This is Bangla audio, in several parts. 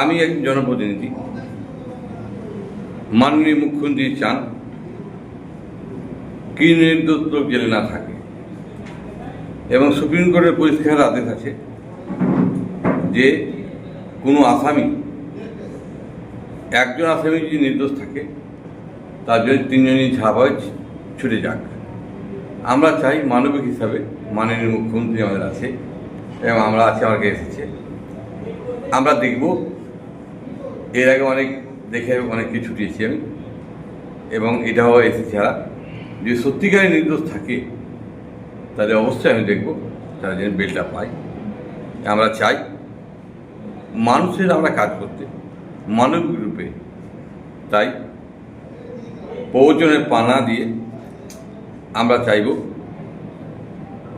আমি একজন জনপ্রতিনিধি। মাননীয় মুখ্যমন্ত্রী চান কি নির্দোষ জেলে না থাকে এবং সুপ্রিম কোর্টের পরিষ্কার আদেশ আছে যে কোনো আসামি, একজন আসামি যদি নির্দোষ থাকে, তার জন্য তিনজনই হয় ছুটে যাক। আমরা চাই মানবিক হিসাবে মাননীয় মুখ্যমন্ত্রী আমাদের আছে এবং আমরা আছি, আমাকে এসেছে। আমরা দেখব। এর আগে অনেক দেখে অনেককে ছুটিয়েছি আমি। এবং এটাও এসে ছাড়া যে সত্যিকারের নির্দোষ থাকে তাদের অবশ্যই আমি দেখব তারা যেন বেলটা পায়। আমরা চাই মানুষের আমরা কাজ করতে মানবিক রূপে। তাই প্রবচনের পানা দিয়ে আমরা চাইব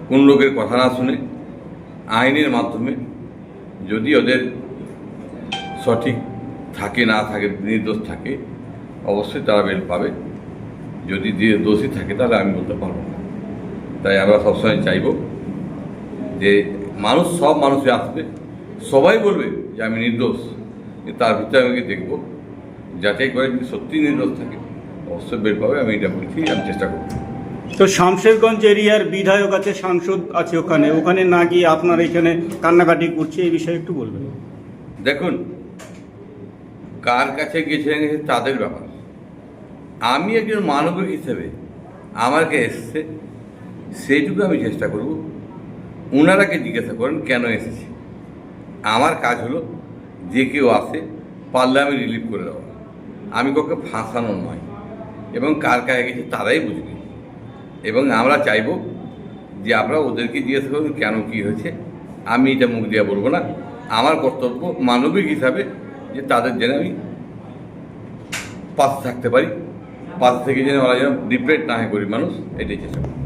কোন লোকের কথা না শুনে, আইনের মাধ্যমে যদি ওদের সঠিক থাকে না থাকে নির্দোষ থাকে অবশ্যই তারা বেল পাবে। যদি দিয়ে দোষী থাকে তাহলে আমি বলতে পারব না। তাই আমরা সবসময় চাইব যে মানুষ সব মানুষে আসবে। সবাই বলবে যে আমি নির্দোষ। তার ভিতরে আমি দেখব যাচাই করে যদি সত্যি নির্দোষ থাকে অবশ্যই বের পাবে। আমি এটা বলছি আমি চেষ্টা করব। তো শামশেরগঞ্জ এরিয়ার বিধায়ক আছে সাংসদ আছে ওখানে। ওখানে না গিয়ে আপনার এখানে কান্নাকাটি করছে এই বিষয়ে একটু বলবেন। দেখুন কার কাছে গেছে গেছে তাদের ব্যাপার। আমি একজন মানবিক হিসেবে আমার কাছে এসেছে, সেইটুকু আমি চেষ্টা করব। ওনারাকে জিজ্ঞাসা করেন, কেন এসেছে? আমার কাজ হলো যে কেউ আসে, পারলে আমি রিলিভ করে দেওয়া। আমি কাউকে ফাঁসানো নয়, এবং কার কাছে গেছে তারাই বুঝবে। এবং আমরা চাইব যে আমরা ওদেরকে জিজ্ঞাসা করুন কেন কী হয়েছে। আমি এটা মুখ দিয়ে বলব না। আমার কর্তব্য মানবিক হিসাবে যে তাদের যেন আমি পাশে থাকতে পারি, পাশে থেকে যেন ওরা যেন ডিপ্রেট না হয় গরিব মানুষ, এটাই চেষ্টা করি।